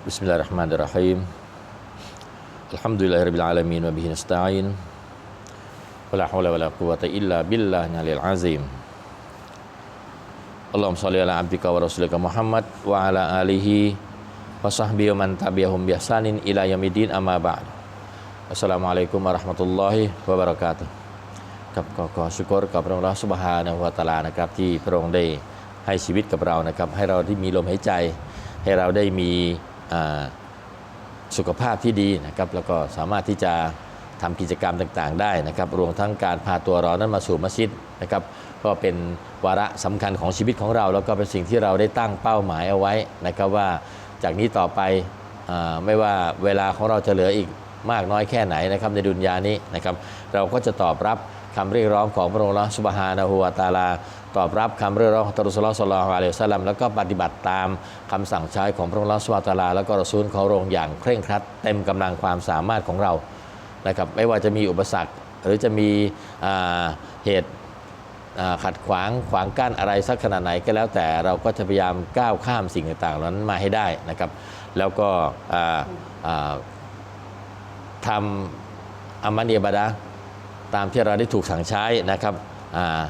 Bismillahirrahmanirrahim. Alhamdulillahirabbil alamin wa bihi nasta'in. Wala haula wala quwwata illa billahil aliyil azim. Allahumma shalli ala abdika wa rasulika Muhammad wa ala alihi wa sahbihi man tabi'ahum bihasanin ila yaumiddin amma ba'd. Assalamualaikum warahmatullahi wabarakatuh. กับก็ขอสุกรกับพระองค์รัสุบฮานะวะตาลานะครับที่พระองค์ได้ให้ชีวิตกับเรานะครับ ให้เราที่มีลมหายใจ mi สุขภาพที่ดีนะครับแล้วก็สามารถที่จะทำกิจกรรมต่างๆ ได้นะครับรวมทั้งการพาตัวเรานั้นมาสู่มัสยิดนะครับก็เป็นวาระสำคัญของชีวิตของเรา แล้วก็เป็นสิ่งที่เราได้ตั้งเป้าหมายเอาไว้นะครับว่าจากนี้ต่อไปอไม่ว่าเวลาของเราจะเหลืออีกมากน้อยแค่ไหนนะครับในดุนยานี้นะครับเราก็จะตอบรับคำเรียกร้องของพระองค์ละสุบฮานะฮูวาตาลา ตอบรับคำเรียกร้องของตรุสลลอฮ์สัลลัลลอฮุอะลัยฮิวะซัลลัมแล้วก็ปฏิบัติตามคำสั่งใช้ของพระองค์ละสุบฮาตาลา แล้วก็รอซูลของพรองค์อย่างเคร่งครัด เต็มกำลังความสามารถของเรานะครับไม่ว่าจะมีอุปสรรค หรือจะมีเหตุขัดขวางขวางกั้นอะไรสักขนาดไหนก็แล้วแต่เราก็จะพยายามก้าวข้ามสิ่งต่างๆเหล่านั้นมาให้ได้นะครับแล้วก็ทำอามันเอียบาดะห์ตามที่เราได้ถูกสั่งใช้นะครับ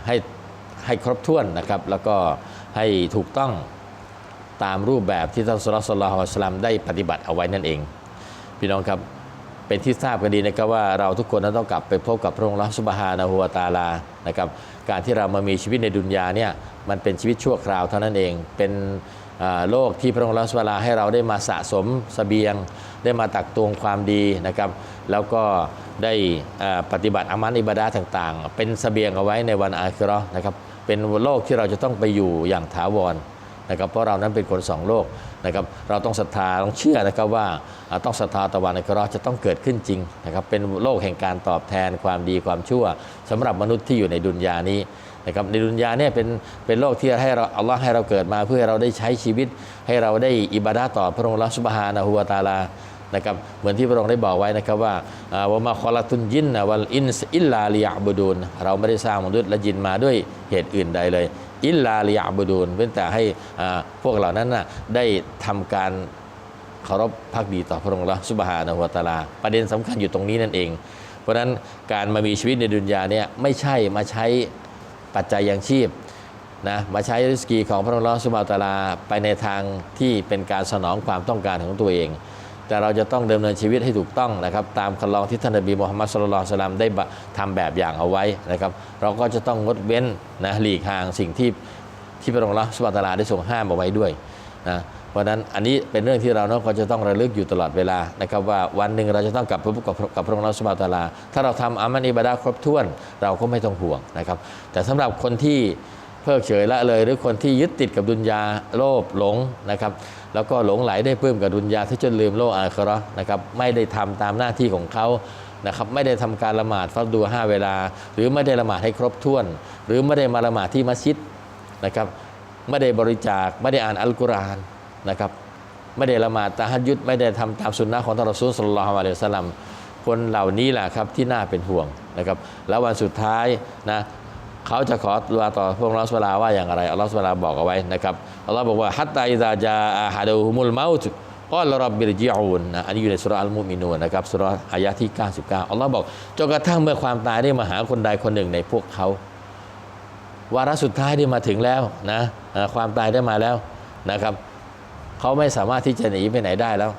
ให้ ให้ครบถ้วนนะครับ แล้วก็ให้ถูกต้องตามรูปแบบที่ท่านสุลต่านสลต่านสลามได้ปฏิบัติเอาไว้นั่นเอง พี่น้องครับเป็นที่ทราบกันดีนะครับว่าเราทุกคนนั้นต้องกลับไปพบกับพระองค์ละสุบฮานะฮูวตาลานะครับการที่เรามามีชีวิตในดุนยาเนี่ยมันเป็นชีวิตชั่วคราวเท่านั้นเองเป็นโลกที่พระองค์ละสุบฮานาให้เราได้มาสะสมสเสบียง ได้มาตักตวงความดีนะครับ แล้วก็ได้ปฏิบัติอามันอิบาดาต่างๆ เป็นสเสบียงเอาไว้ในวันอาคิราะห์นะครับ เป็นโลกที่เราจะต้องไปอยู่อย่างถาวรนะครับเพราะเรานั้นเป็นคนสองโลกนะครับเราต้องศรัทธาต้องเชื่อนะครับว่าต้องศรัทธาตะวันอัคราจะต้องเกิดขึ้นจริงนะครับเป็นโลกแห่งการตอบแทนความดีความชั่วสำหรับมนุษย์ที่อยู่ในดุนยานี้นะครับในดุนยาเนี่ยเป็นเป็นโลกที่ให้เราอัลลอฮ์ให้เราเกิดมาเพื่อให้เราได้ใช้ชีวิต ให้เราได้อิบาดาต่อพระองค์ละสุบฮานะฮูวะตาลา นะครับเหมือนที่พระองค์ได้บอกไว้นะครับว่าอ่ามาคอลาตุนยินนะวัลอินสอิลลาลิยะบุดูนเราไม่ได้สร้างมนุษย์และยินมาด้วยเหตุอื่นใดเลยอิลลาลิยะบุดูนเว้นแต่ให้พวกเหล่านั้นนะได้ทำการเคารพพักดีต่อพระองค์ละสุบฮานะฮูวตาลา ประเด็นสำคัญอยู่ตรงนี้นั่นเอง เพราะฉะนั้นการมามีชีวิตในดุนยาเนี่ยไม่ใช่มาใช้ปัจจัยยังชีพนะมาใช้ริสกีของพระองค์ละสุบฮานะตาลา ไปในทางที่เป็นการสนองความต้องการของตัวเอง แต่เราจะต้องดำเนินชีวิตให้ถูกต้องนะครับตามคันลองที่ท่านนบีมุฮัมมัดสุลลัลลอฮุอะลัยฮิวะซัลลัมได้บะทำแบบอย่างเอาไว้นะครับเราก็จะต้องงดเว้นนะหลีกห่างสิ่งที่ที่พระองค์ละสุบฮาตาลาได้ทรงห้ามเอาไว้ด้วยนะเพราะนั้นอันนี้เป็นเรื่องที่เราเนาะก็จะต้องระลึกอยู่ตลอดเวลานะครับว่าวันหนึ่งเราจะต้องกลับไปพบกับกับพระองค์ละสุบฮาตาลา ถ้าเราทำอามันอิบาดะห์ครบถ้วน เราก็ไม่ต้องห่วงนะครับแต่สำหรับคนที่ เพิกเฉยละเลย หรือคนที่ยึดติดกับดุนยาโลภหลงนะครับแล้วก็หลงไหลได้ปลื้มกับดุนยาที่จนลืมโลกอาคราะนะครับไม่ได้ทำตามหน้าที่ของเขานะครับไม่ได้ทำการละหมาดฟัดดูห้าเวลา หรือไม่ได้ละหมาดให้ครบถ้วน หรือไม่ได้มาละหมาดที่มัสยิดนะครับไม่ได้บริจาคไม่ได้อ่านอัลกุรอานนะครับไม่ได้ละหมาดตะฮัดยุดไม่ได้ทำตามสุนนะของท่านรอซูลสุลลัลอฮุอะลัยฮิวะสัลลัมคนเหล่านี้แหละครับที่น่าเป็นห่วงนะครับแล้ววันสุดท้ายนะ เขาจะขอดุอาต่อพระองค์ลอสุบฮานะฮูวลาว่าอย่างไรอัลลอฮฺสุบฮานะฮูวลาบอกเอาไว้นะครับอัลลอฮ์บอกว่าฮัตตาอิซาจาอาฮัดุฮุมุลเมาตก็ลรับบิรจิอูนนะอันนี้อยู่ในสุรอัลมุมินูนะครับสุรอายะที่ 99อัลลอฮ์บอกจนกระทั่งเมื่อความตายได้มาหาคนใดคนหนึ่งในพวกเขาวาระสุดท้ายได้มาถึงแล้วนะความตายได้มาแล้วนะครับเขาไม่สามารถที่จะหนีไปไหนได้แล้ว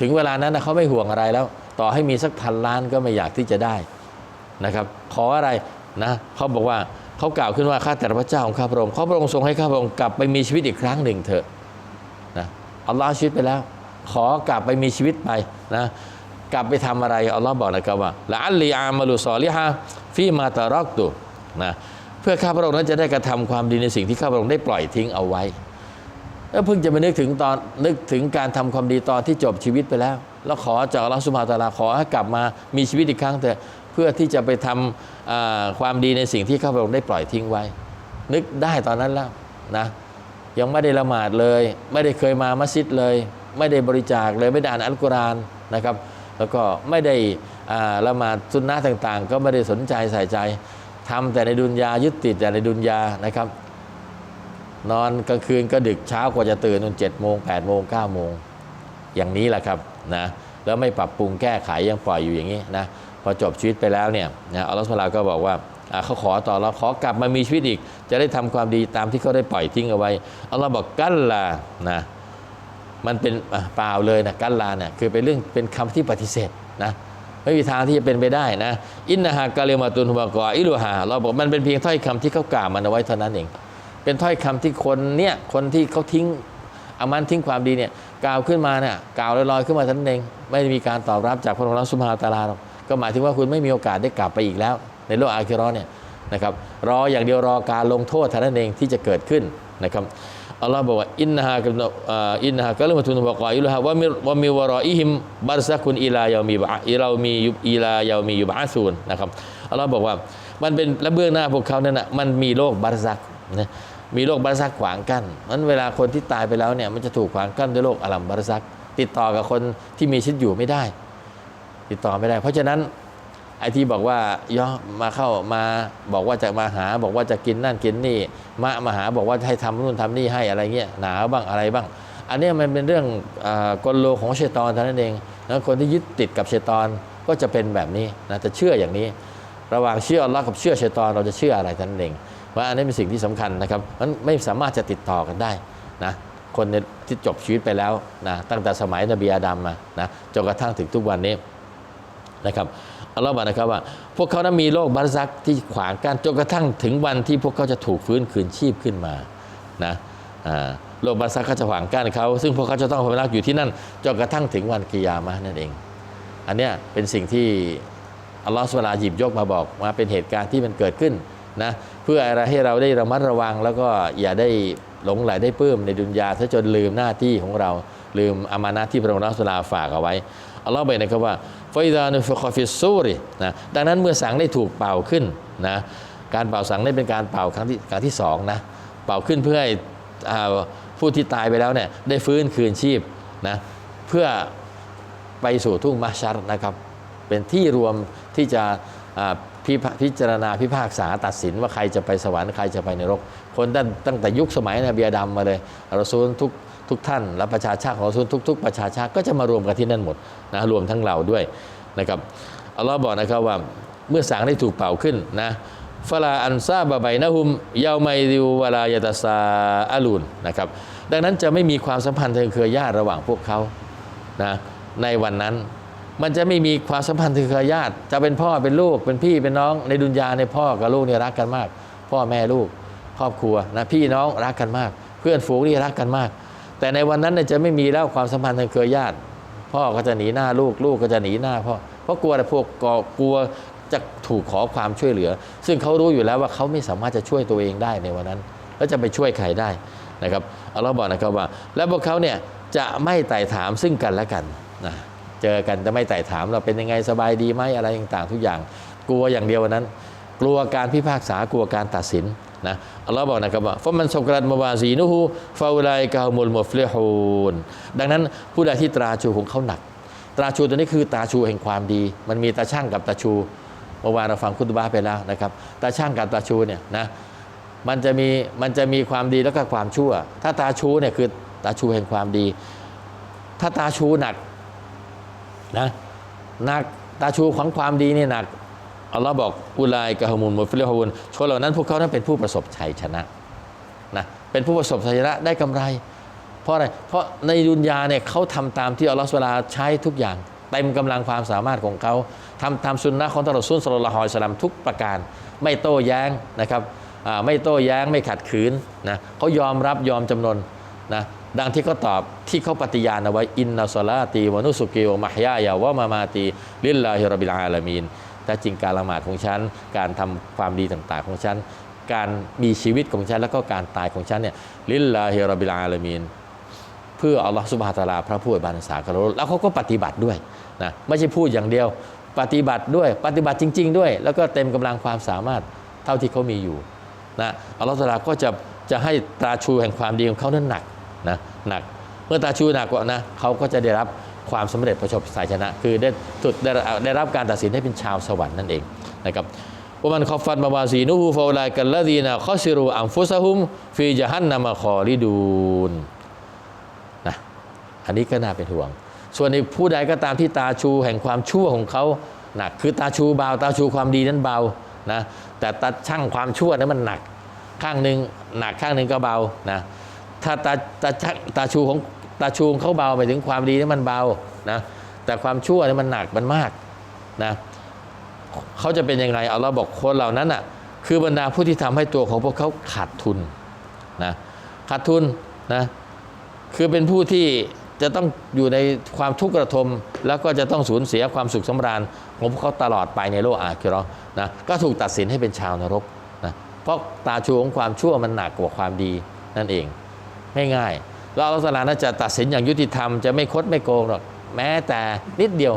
ถึงเวลานั้นนะเขาไม่ห่วงอะไรแล้ว ต่อให้มีสักพันล้านก็ไม่อยากที่จะได้นะครับ ขออะไรนะเขาบอกว่า เขากล่าวขึ้นว่าข้าแต่พระเจ้าของข้าพระองค์ขอพระองค์ทรงให้ข้าพระองค์กลับไปมีชีวิตอีกครั้งหนึ่งเถอะนะอัลลอฮ์ชีวิตไปแล้ว ขอกลับไปมีชีวิตไปนะกลับไปทำอะไรอัลลอฮ์บอกนะครับว่าละอัลลีอามาลุซอลิฮะฟีมาตารอกตุนะเพื่อข้าพระองค์นั้นจะได้กระทำความดีในสิ่งที่ข้าพระองค์ได้ปล่อยทิ้งเอาไว้แล้วเพิ่งจะมานึกถึงตอนนึกถึงการทำความดีตอนที่จบชีวิตไปแล้ว แล้วขอจากอัลลอฮฺสุบฮาตาลาขอให้กลับมามีชีวิตอีกครั้งเถอะ พื่อที่จะไปทำความดีในสิ่งที่ข้าพระองค์ได้ปล่อยทิ้งไว้ นึกได้ตอนนั้นแล้วนะยังไม่ได้ละหมาดเลย ไม่ได้เคยมามัสยิดเลย ไม่ได้บริจาคเลยไม่ได้อ่านอัลกุรอานนะครับ แล้วก็ไม่ได้ละหมาดสุนนะต่างๆ ก็ไม่ได้สนใจใส่ใจทำแต่ในดุนยายึดติดแต่ในดุนยานะครับ นอนกลางคืนก็ดึกเช้ากว่าจะตื่นจนเจ็ดโมงแปดโมงเก้าโมงอย่างนี้แหละครับนะแล้วไม่ปรับปรุงแก้ไขยังปล่อยอยู่อย่างนี้นะ พอจบชีวิตไปแล้วเนี่ยนะอัลลอฮฺสุบฮานะฮูวะตะอาลาก็บอกว่าเขาขอต่อเราขอกลับมามีชีวิตอีก จะได้ทำความดีตามที่เขาได้ปล่อยทิ้งเอาไว้อัลลอฮ์บอกกัลลานะมันเป็นเปล่าเลยนะกัลลาเนี่ยคือเป็นเรื่องเป็นคำที่ปฏิเสธนะไม่มีทางที่จะเป็นไปได้นะ อินนาฮากาเลมาตุนฮุบากออิลุฮาเราบอกมันเป็นเพียงถ้อยคำที่เขากล่าวมันเอาไว้เท่านั้นเอง เป็นถ้อยคำที่คนเนี่ยคนที่เขาทิ้งอามันทิ้งความดีเนี่ยกล่าวขึ้นมาเนี่ยกล่าวลอยๆขึ้นมาเท่านั้นเอง ไม่มีการตอบรับจากพระองค์สุภาตาลาหรอก ก็หมายถึงว่าคุณไม่มีโอกาสได้กลับไปอีกแล้ว ในโลกอาคิราะห์เนี่ยนะครับรออย่างเดียวรอการลงโทษเท่านั้นเองที่จะเกิดขึ้นนะครับอัลลอฮ์บอกว่าอินนาฮะกับอินนาฮะกัลมุตุนวะกออิลฮะวะมิวะมิวะรออิฮิมบัรซักุนอิลายามีบะอิเรามียุอิลายามียุบะซูนนะครับอัลลอฮ์บอกว่ามันเป็นและเบื้องหน้าพวกเขานั่นนะมันมีโลกบัรซักนะมีโลกบัรซักขวางกั้นมันเวลาคนที่ตายไปแล้วเนี่ยมันจะถูกขวางกั้นด้วยโลกอาลัมบัรซัก ติดต่อกับคนที่มีชีวิตอยู่ไม่ได้ ติดต่อไม่ได้ เพราะฉะนั้นไอ้ที่บอกว่าย่อมาเข้ามาบอกว่าจะมาหาบอกว่าจะกินนั่นกินนี่ มามาหาบอกว่าให้ทำนู่นทำนี่ให้อะไรเงี้ยหนาบ้างอะไรบ้าง อันนี้มันเป็นเรื่องอกลโลของเชยตอนเท่านั้นเองแล้วคนที่ยึดติดกับเชยตอนก็จะเป็นแบบนี้นะจะเชื่ออย่างนี้ ระหว่างเชื่ออัลลอฮ์กับเชื่อเชยตอนเราจะเชื่ออะไรเท่านั้นเองว่าอันนี้เป็นสิ่งที่สำคัญนะครับมันไม่สามารถจะติดต่อกันได้นะคนในที่จบชีวิตไปแล้วนะตั้งแต่สมัยนบีอาดัมมานะจนกระทั่งถึงทุกวันนี้ นะครับอัลลอฮ์บอกนะครับว่า พวกเขานั้นมีโรคบัรซักที่ขวางกั้นจนกระทั่งถึงวันที่พวกเขาจะถูกฟื้นคืนชีพขึ้นมานะโรคบัรซักก็จะขวางกั้นเขา ซึ่งพวกเขาจะต้องพำนักอยู่ที่นั่นจนกระทั่งถึงวันกิยามะนั่นเอง อันเนี้ยเป็นสิ่งที่อัลลอฮฺสุบฮานาลาหยิบยกมาบอกมาเป็นเหตุการณ์ที่มันเกิดขึ้นนะเพื่ออะไรให้เราได้ระมัดระวัง แล้วก็อย่าได้หลงไหลได้ปื้มในดุนยาซะจนลืมหน้าที่ของเราลืมอามานะที่พระองค์อัลลอฮฺสุลาฝากเอาไว้อัลลอฮ์บอกนะครับว่า ฟอิดานุฟคอฟิสซูรินะดังนั้นเมื่อสังได้ถูกเป่าขึ้นนะการเป่าสังได้เป็นการเป่าครั้งที่ครั้งที่สองนะเป่าขึ้นเพื่อให้ผู้ที่ตายไปแล้วเนี่ยได้ฟื้นคืนชีพนะเพื่อไปสู่ทุ่งมาชัรนะครับ เป็นที่รวมที่จะพิพาพิจารณาพิพากษาตัดสินว่าใครจะไปสวรรค์ใครจะไปนรก คนตั้งตั้งแต่ยุคสมัยนบีอาดัมมาเลยเราซูลทุก ทุกท่านและประชาชาติของเราทุก ๆ ประชาชาติก็จะมารวมกันที่นั่นหมดนะรวมทั้งเราด้วยนะครับอัลลอฮ์บอกนะครับว่าเมื่อสางได้ถูกเป่าขึ้นนะฟลาอันซาบะไบนะฮุมเยาไมดิววลายาตาซาอาลูนนะครับดังนั้นจะไม่มีความสัมพันธ์ทางเครือญาติระหว่างพวกเขานะในวันนั้นมันจะไม่มีความสัมพันธ์ทางเครือญาติ จะเป็นพ่อเป็นลูกเป็นพี่เป็นน้องในดุนยาในพ่อกับลูกเนี่ยรักกันมาก พ่อแม่ลูกครอบครัวนะพี่น้องรักกันมาก เพื่อนฝูงนี่รักกันมาก แต่ในวันนั้นจะไม่มีแล้วความสัมพันธ์ทางเครือญาติ พ่อก็จะหนีหน้าลูกลูกก็จะหนีหน้าพ่อเพราะกลัวแต่พวกกลัวจะถูกขอความช่วยเหลือ ซึ่งเขารู้อยู่แล้วว่าเขาไม่สามารถจะช่วยตัวเองได้ในวันนั้น แล้วจะไปช่วยใครได้นะครับอัลลอฮ์บอกนะครับว่า และพวกเขาเนี่ยจะไม่ไต่ถามซึ่งกันและกันนะเจอกันจะไม่ไต่ถามเราเป็นยังไงสบายดีไหมอะไรต่างๆ ทุกอย่าง กลัวอย่างเดียววันนั้น กลัวการพิพากษากลัวการตัดสิน นะอัลลอฮ์บอกนะครับว่าฟะมันสกรัตมาวาซีนุฮูฟาอุไลกาฮุมุลมุฟลิฮูนดังนั้นผู้ใดที่ตราชูของเขาหนัก ตราชูตัวนี้คือตาชูแห่งความดี มันมีตาช่างกับตาชูเมื่อวานเราฟังคุตบาไปแล้วนะครับตาช่างกับตาชูเนี่ยนะมันจะมีมันจะมีความดีแล้วก็ความชั่ว ถ้าตาชูเนี่ยคือตาชูแห่งความดี ถ้าตาชูหนักนะหนักตาชูของความดีนี่หนัก อัลลอฮ์บอกอุลายกะฮุมุลมุฟิลิฮูนชนเหล่านั้นพวกเขานั้นเป็นผู้ประสบชัยชนะนะเป็นผู้ประสบชัยชนะได้กำไร เพราะอะไรเพราะในดุนยาเนี่ยเขาทำตามที่อัลลอฮฺสุลาใช้ทุกอย่างเต็มกำลังความสามารถของเขาทำตามสุนนะของตลอดซุนสลลัลฮอยสลัมทุกประการ ไม่โต้แย้งนะครับไม่โต้แย้งไม่ขัดขืนนะเขายอมรับยอมจำนนนะดังที่เขาตอบที่เขาปฏิญาณเอาไว้อินนัสลาตีวะนุสุกีวมะฮยายาวะมามาตีลิลลาฮิรบิลอาลามีน แต่จริงการละหมาดของฉัน การทำความดีต่างๆของฉัน การมีชีวิตของฉัน แล้วก็การตายของฉันเนี่ยลิลลาฮิรบิลอาลามีนเพื่ออัลลอฮฺสุบฮาตะอาลาพระผู้อวยบานสากรแล้วเขาก็ปฏิบัติด้วยนะไม่ใช่พูดอย่างเดียว ปฏิบัติด้วยปฏิบัติจริง ๆ ด้วย แล้วก็เต็มกำลังความสามารถเท่าที่เขามีอยู่นะอัลลอฮฺตะอาลาก็จะจะให้ตาชูแห่งความดีของเขานั้นหนักนะหนัก เมื่อตาชูหนักกว่านะเขาก็จะได้รับ ความสำเร็จประสบสายชนะ คือได้สุดได้ได้รับการตัดสินให้เป็นชาวสวรรค์นั่นเองนะครับว่ามันคอฟันมาวาซีนูฮูฟาอุลากัลลาดีนะข้อซิรูอัมฟุซะฮุมฟีจฮันนามาคอริดูนนะอันนี้ก็น่าเป็นห่วง ส่วนในผู้ใดก็ตามที่ตาชูแห่งความชั่วของเขาหนักคือตาชูเบาตาชูความดีนั้นเบานะแต่ตาช่างความชั่วนั้นมันหนักข้างหนึ่งหนักข้างหนึ่งก็เบานะถ้าตาตาชักตาชูของ ตาชูงเขาเบาไปถึงความดีนั้นมันเบานะแต่ความชั่วนี่มันหนักมันมากนะเขาจะเป็นยังไงเอาเราบอกคนเหล่านั้นอะคือบรรดาผู้ที่ทำให้ตัวของพวกเขาขาดทุนนะขาดทุนนะคือเป็นผู้ที่จะต้องอยู่ในความทุกข์กระทม แล้วก็จะต้องสูญเสียความสุขสำราญของพวกเขาตลอดไปในโลกอาคิราะห์นะก็ถูกตัดสินให้เป็นชาวนรกนะเพราะตาชูของความชั่วมันหนักกว่าความดีนั่นเองง่ายๆ แล้วอัลลอฮฺตะอาลาน่าจะตัดสินอย่างยุติธรรมจะไม่คดไม่โกงหรอกแม้แต่นิดเดียว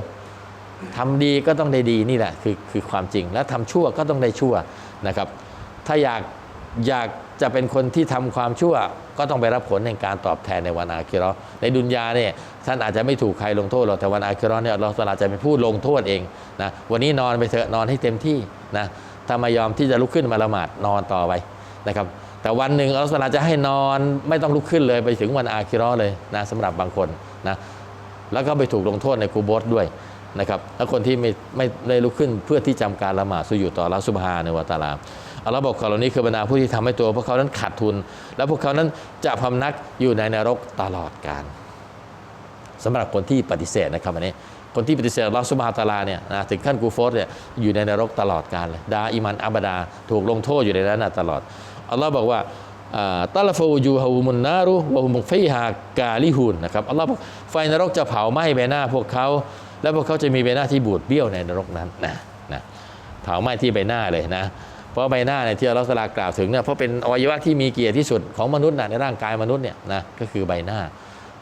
ทำดีก็ต้องได้ดีนี่แหละคือคือความจริง และทำชั่วก็ต้องได้ชั่วนะครับ ถ้าอยากอยากจะเป็นคนที่ทำความชั่ว ก็ต้องไปรับผลในการตอบแทนในวันอาคิราะห์ในดุนยาเนี่ยท่านอาจจะไม่ถูกใครลงโทษหรอกแต่วันอาคิราะห์เนี่ยเราตะอาลาจะเป็นผู้ลงโทษเองนะวันนี้นอนไปเถอะนอนให้เต็มที่นะถ้าไม่ยอมที่จะลุกขึ้นมาละหมาดนอนต่อไปนะครับ แต่วันหนึ่งอัลลอฮฺตาลาจะให้นอนไม่ต้องลุกขึ้นเลยไปถึงวันอาคิราะห์เลยนะสำหรับบางคนนะแล้วก็ไปถูกลงโทษในกูโบสด้วยนะครับแล้วคนที่ไม่ไม่ได้ลุกขึ้นเพื่อที่จำการละหมาดสุญูต่อลลอฮฺซุบฮาในวะตาลาอัลลอฮ์บอกเขาเหล่านี้คือบรรดาผู้ที่ทำให้ตัวพวกเขานั้นขาดทุน แล้วพวกเขานั้นจะพำนักอยู่ในนรกตลอดกาลสำหรับคนที่ปฏิเสธนะครับอันนี้คนที่ปฏิเสธลลอฮฺซุบฮาฮูวะตาลาเนี่ยนะถึงขั้นกูโฟสเนี่ยอยู่ในนรกตลอดกาลเลยดาอิมันอับดาถูกลงโทษอยู่ในนั้นตลอด อัลลอฮ์บอกว่าตาลฟูยูฮาวุมุนนารุวะฮุมุฟีฮากาลิฮูนนะครับอัลลอฮ์บอกไฟนรกจะเผาไหม้ใบหน้าพวกเขา แล้วพวกเขาจะมีใบหน้าที่บูดเบี้ยวในนรกนั้นนะนะเผาไหม้ที่ใบหน้าเลยนะ เพราะใบหน้าเนี่ยที่อัลลอฮ์ตลากล่าวถึงเนี่ยเพราะเป็นอวัยวะที่มีเกียรติที่สุดของมนุษย์นะในร่างกายมนุษย์เนี่ยนะก็คือใบหน้า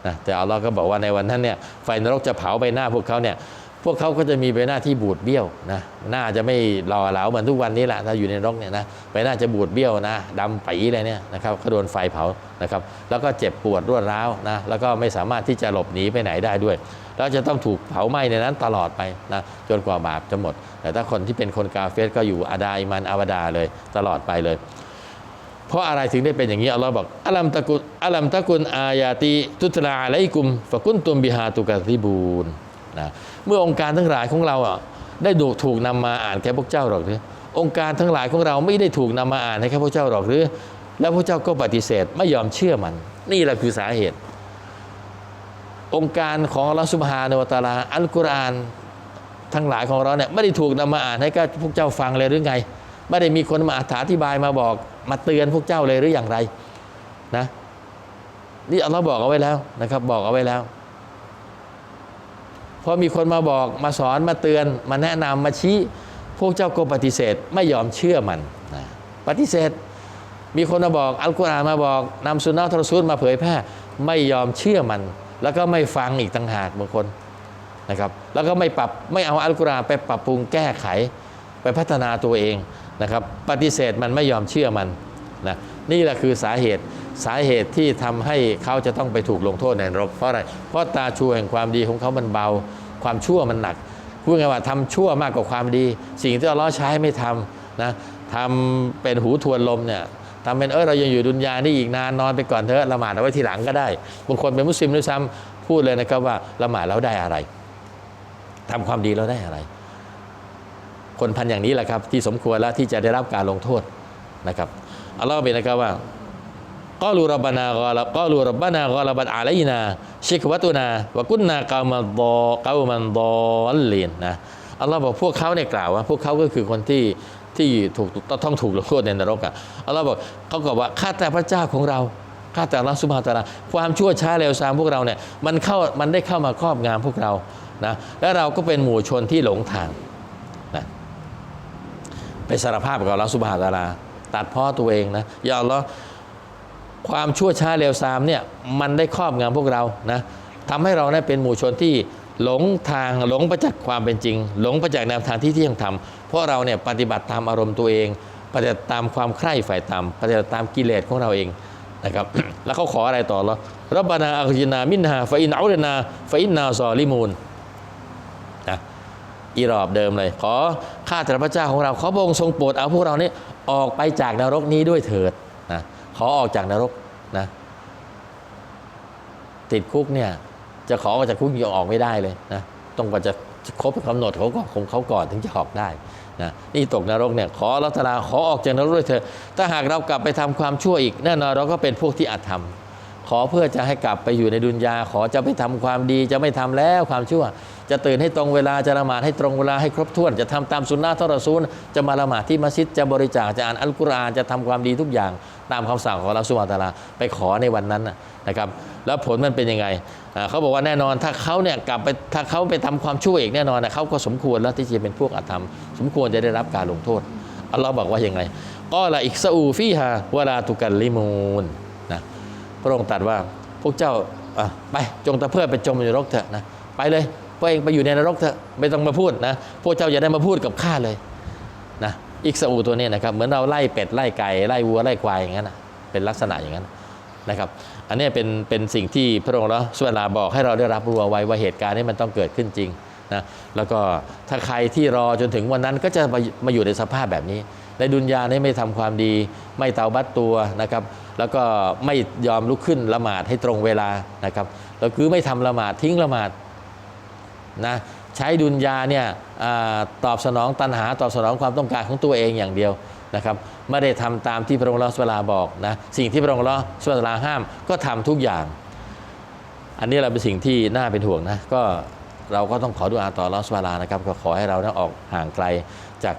นะแต่อัลลอฮ์ก็บอกว่าในวันนั้นเนี่ยไฟนรกจะเผาใบหน้าพวกเขาเนี่ย พวกเขาก็จะมีใบหน้าที่บูดเบี้ยวนะหน้าจะไม่หล่อเหลาเหมือนทุกวันนี้แหละถ้าอยู่ในรกเนี่ยนะใบหน้าจะบูดเบี้ยวนะดำปีเลยเนี่ยนะครับเขาโดนไฟเผานะครับแล้วก็เจ็บปวดรวดร้าวนะแล้วก็ไม่สามารถที่จะหลบหนีไปไหนได้ด้วย แล้วจะต้องถูกเผาไหม้ในนั้นตลอดไปนะจนกว่าบาปจะหมด แต่ถ้าคนที่เป็นคนกาเฟสก็อยู่อาดาอิมันอาวดาเลยตลอดไปเลยเพราะอะไรถึงได้เป็นอย่างนี้อัลลอฮ์บอกอัลัมตะกุนอัลัมตะกุนอายาติ ตุตลาอะลัยกุมฟะกุนตุมบิฮาตุกะซิบูนนะ เมื่อองค์การทั้งหลายของเราอะได้ถูกนำมาอ่านแก่พวกเจ้าหรอกหรือองค์การทั้งหลายของเราไม่ได้ถูกนำมาอ่านให้แค่พวกเจ้าหรอกหรือ แล้วพวกเจ้าก็ปฏิเสธไม่ยอมเชื่อมัน นี่แหละคือสาเหตุ องค์การของอัลลอฮฺสุบฮานวตาลาอัลกุรอานทั้งหลายของเราเนี่ยไม่ได้ถูกนำมาอ่านให้กับพวกเจ้าฟังเลยหรือไง ไม่ได้มีคนมาอธิบายมาบอกมาเตือนพวกเจ้าเลยหรืออย่างไรนะนี่อัลลอฮ์บอกเอาไว้แล้วนะครับ บอกเอาไว้แล้ว พอมีคนมาบอกมาสอนมาเตือน มาแนะนำมาชี้ พวกเจ้าก็ปฏิเสธไม่ยอมเชื่อมันนะปฏิเสธ มีคนมาบอกอัลกุรอานมาบอกนำสุนนะทรซูลมาเผยแพร่ไม่ยอมเชื่อมัน แล้วก็ไม่ฟังอีกต่างหากบางคนนะครับแล้วก็ไม่ปรับไม่เอาอัลกุรอานไปปรับปรุงแก้ไข ไปพัฒนาตัวเองนะครับ ปฏิเสธมันไม่ยอมเชื่อมันนะนี่แหละคือสาเหตุ สาเหตุที่ทำให้เขาจะต้องไปถูกลงโทษในนรกเพราะอะไร เพราะตาชูแห่งความดีของเขามันเบา ความชั่วมันหนักพูดง่ายว่าทำชั่วมากกว่าความดี สิ่งที่อัลเลอฮ์ใช้ไม่ทำนะทำเป็นหูทวนลมเนี่ยทำเป็นเออเรายังอยู่ดุนยานี่อีกนานนอนไปก่อนเถอะละหมาดเอาไว้ทีหลังก็ได้บางคนเป็นมุสลิมด้วยซ้ำพูดเลยนะครับว่าละหมาดแล้วได้อะไรทำความดีแล้วได้อะไร คนพันอย่างนี้แหละครับ ที่สมควรแล้วที่จะได้รับการลงโทษนะครับอัลลอฮ์เป็นนะครับว่า ก็รูรับบานากอลก็รูรับบานากอลบัดอาลัยนาชิกวัตุนาวกุนนากามันดอกามันดอลลีนนะอัลลอฮ์บอกพวกเขาเนี่ยกล่าวว่า พวกเขาก็คือคนที่ที่ถูกต้องถูกลงโทษในนรกอะอัลลอฮ์บอกเขาก็ว่าข้าแต่พระเจ้าของเราข้าแต่ละสุภาตาลาความชั่วช้าเร็วซามพวกเราเนี่ยมันเข้ามันได้เข้ามาครอบงำพวกเรานะและเราก็เป็นหมู่ชนที่หลงทางนะไปสารภาพกับเราสุบฮาตาลาตัดพ่อตัวเองนะอย่าอัลลอฮ์ ความชั่วช้าเร็วซามเนี่ยมันได้ครอบงำพวกเรานะทำให้เราเนี่ยเป็นหมู่ชนที่หลงทางหลงประจักษ์ความเป็นจริง หลงประจักษ์แนวทางที่ที่ยังทำเพราะเราเนี่ยปฏิบัติตามอารมณ์ตัวเอง ปฏิบัติตามความใคร่ฝ่ายต่ำปฏิบัติตามกิเลสของเราเองนะครับแล้วเขาขออะไรต่อเหรอรับบานาอัคจินามินฮาฟอินเอาเลนาฟอินนาซอลิมูนนะอีรอบเดิมเลย ขอข้าแต่พระเจ้าของเราขอพระองค์ทรงโปรดเอาพวกเรานี้ออกไปจากนรกนี้ด้วยเถิด อออกจากนรกนะติดคุกเนี่ย จะขอออกจากคุกยังออกไม่ได้เลยนะต้องกว่าจะครบกำหนดเขาก็คงเขาก่อนถึงจะออกได้นะนี่ตกนรกเนี่ยขอรัตนาขอออกจากนรกด้วยเถอะถ้าหากเรากลับไปทำความชั่วอีกแน่นอนเราก็เป็นพวกที่อาจทำขอเพื่อจะให้กลับไปอยู่ในดุนยาขอจะไปทำความดีจะไม่ทำแล้วความชั่ว จะตื่นให้ตรงเวลาจะละหมาดให้ตรงเวลาให้ครบถ้วน จะทำตามสุนนะทรซูลจะมาละหมาดที่มัสยิดจะบริจาคจะอ่านอัลกุรอานจะทำความดีทุกอย่างตามคำสั่งของเราสุบฮาตาลาไปขอในวันนั้นนะครับ แล้วผลมันเป็นยังไงเขาบอกว่าแน่นอนถ้าเขาเนี่ยกลับไปถ้าเขาไปทำความชั่วอีกแน่นอนนะเขาก็สมควรแล้วที่จะเป็นพวกอาธรรม สมควรจะได้รับการลงโทษอัลลอฮ์บอกว่ายังไงก็ละอิกซาอูฟีฮาวลาตุกันลิมูนนะพระองค์ตรัสว่าพวกเจ้าไปจงตะเพื่อไปจมอยู่รกเถอะนะไปเลย พวกเองไปอยู่ในนรกเถอะไม่ต้องมาพูดนะพวกเจ้าอย่าได้มาพูดกับข้าเลยนะอิกซาอูตัวนี้นะครับเหมือนเราไล่เป็ดไล่ไก่ไล่วัวไล่ควายอย่างนั้นนะเป็นลักษณะอย่างนั้นนะครับ อันนี้เป็นเป็นสิ่งที่พระองค์เราสุวรรณาบอกให้เราได้รับรู้เอาไว้ว่าเหตุการณ์นี้มันต้องเกิดขึ้นจริงนะแล้วก็ถ้าใครที่รอจนถึงวันนั้นก็จะมามาอยู่ในสภาพแบบนี้ ในดุนยานี้ไม่ทำความดี ไม่เตาบัตตัวนะครับ แล้วก็ไม่ยอมลุกขึ้นละหมาดให้ตรงเวลานะครับแล้วคือไม่ทำละหมาดทิ้งละหมาด นะใช้ดุนยาเนี่ยอตอบสนองตัณหาตอบสนองความต้องการของตัวเองอย่างเดียวนะครับไม่ได้ทำตามที่พระองค์ลอสวลาบอกนะสิ่งที่พระองค์ลอสวลาห้ามก็ทำทุกอย่าง อันนี้เราเป็นสิ่งที่น่าเป็นห่วงนะก็เราก็ต้องขอดุอาต่อลอสวลานะครับก็ขอให้เรานะออกห่างไกลจาก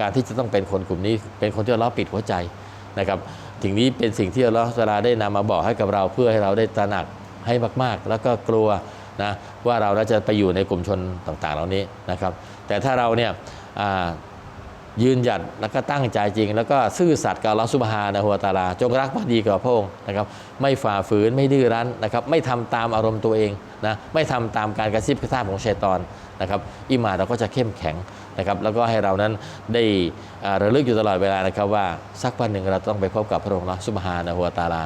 การที่จะต้องเป็นคนกลุ่มนี้ เป็นคนที่เราปิดหัวใจนะครับสิ่งนี้เป็นสิ่งที่อัลลอฮฺตะอาลาได้นำมาบอกให้กับเราเพื่อให้เราได้ตระหนักให้มากๆ แล้วก็กลัว นะว่าเราจะไปอยู่ในกลุ่มชนต่างๆ เหล่านี้นะครับ แต่ถ้าเราเนี่ยยืนหยัดแล้วก็ตั้งใจจริง แล้วก็ซื่อสัตย์กับอัลอฮฺซุบฮานะฮูวตาลา จงรักภักดีกับพระองค์นะครับ ไม่ฝ่าฝืนไม่ดื้อรั้นนะครับ ไม่ทำตามอารมณ์ตัวเองนะไม่ทำตามการกระซิบกระซาบของชัยตอนนะครับอิมาเราก็จะเข้มแข็งนะครับ แล้วก็ให้เรานั้นได้ระลึกอยู่ตลอดเวลานะครับว่าสักวันหนึ่งเราต้องไปพบกับพระองค์อัลอฮฺซุบฮานะฮูวตาลา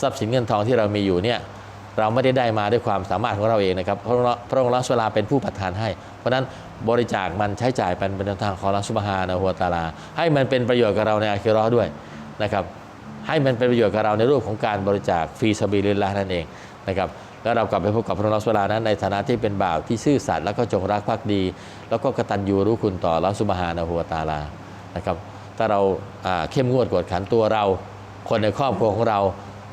ทรัพย์สินเงินทองที่เรามีอยู่เนี่ย เราไม่ได้ได้มาด้วยความสามารถของเราเองนะครับพระองค์พระองค์ละสุลาเป็นผู้ประทานให้ เพราะนั้นบริจาคมันใช้จ่ายเป็นเป็นทางของละสุบฮานะฮัวตาลา ให้มันเป็นประโยชน์กับเราในอาคิราะห์ด้วยนะครับให้มันเป็นประโยชน์กับเราในรูปของการบริจาคฟรีซาบิลิลลานั่นเองนะครับแล้วเรากลับไปพบกับพระองค์ละสุลานั้นในฐานะที่เป็นบ่าวที่ซื่อสัตย์แล้วก็จงรักภักดี แล้วก็กตัญญูรู้คุณต่อละสุบฮานะฮัวตาลานะครับถ้าเราอ่าเข้มงวดกวดขันตัวเรา คนในครอบครัวของเรา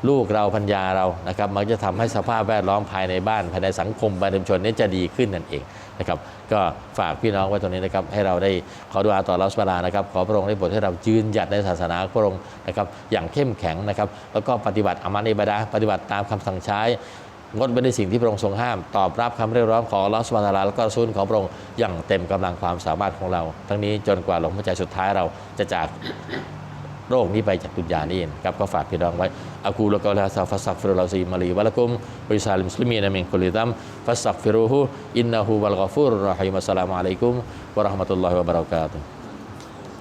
ลูกเราพัญญาเรานะครับมันจะทำให้สภาพแวดล้อมภายในบ้านภายในสังคมภายในชุมชนนี้จะดีขึ้นนั่นเองนะครับก็ฝากพี่น้องไว้ตรงนี้นะครับให้เราได้ขอดุอาต่อรัสวาลานะครับขอพระองค์ได้โปรดให้เรายืนหยัดในศาสนาพระองค์นะครับอย่างเข้มแข็งนะครับแล้วก็ปฏิบัติอามันอิบดะห์ปฏิบัติตามคำสั่งใช้งดเว้นในสิ่งที่พระองค์ทรงห้าม ตอบรับคำเรียกร้องของอัลอสุบฮานะฮูวะตาลาแล้วก็ซูลของพระองค์อย่างเต็มกำลังความสามารถของเรา ทั้งนี้จนกว่าลมหายใจสุดท้ายเราจะจาก โรคนี้ไปจากดุนยานี่เองครับก็ฝากพี่น้องไว้อากูลกอลาซาฟัสซักฟิรุลาซีมาลีวะละกุมบริซาลิมุสลิมีนะมินคุลิตัมฟัสซักฟิรุฮูอินนะฮูวัลกอฟูรุรอฮิมัสสลามุอะลัยกุมวะเราะห์มะตุลลอฮิวะบะเราะกาตุฮ์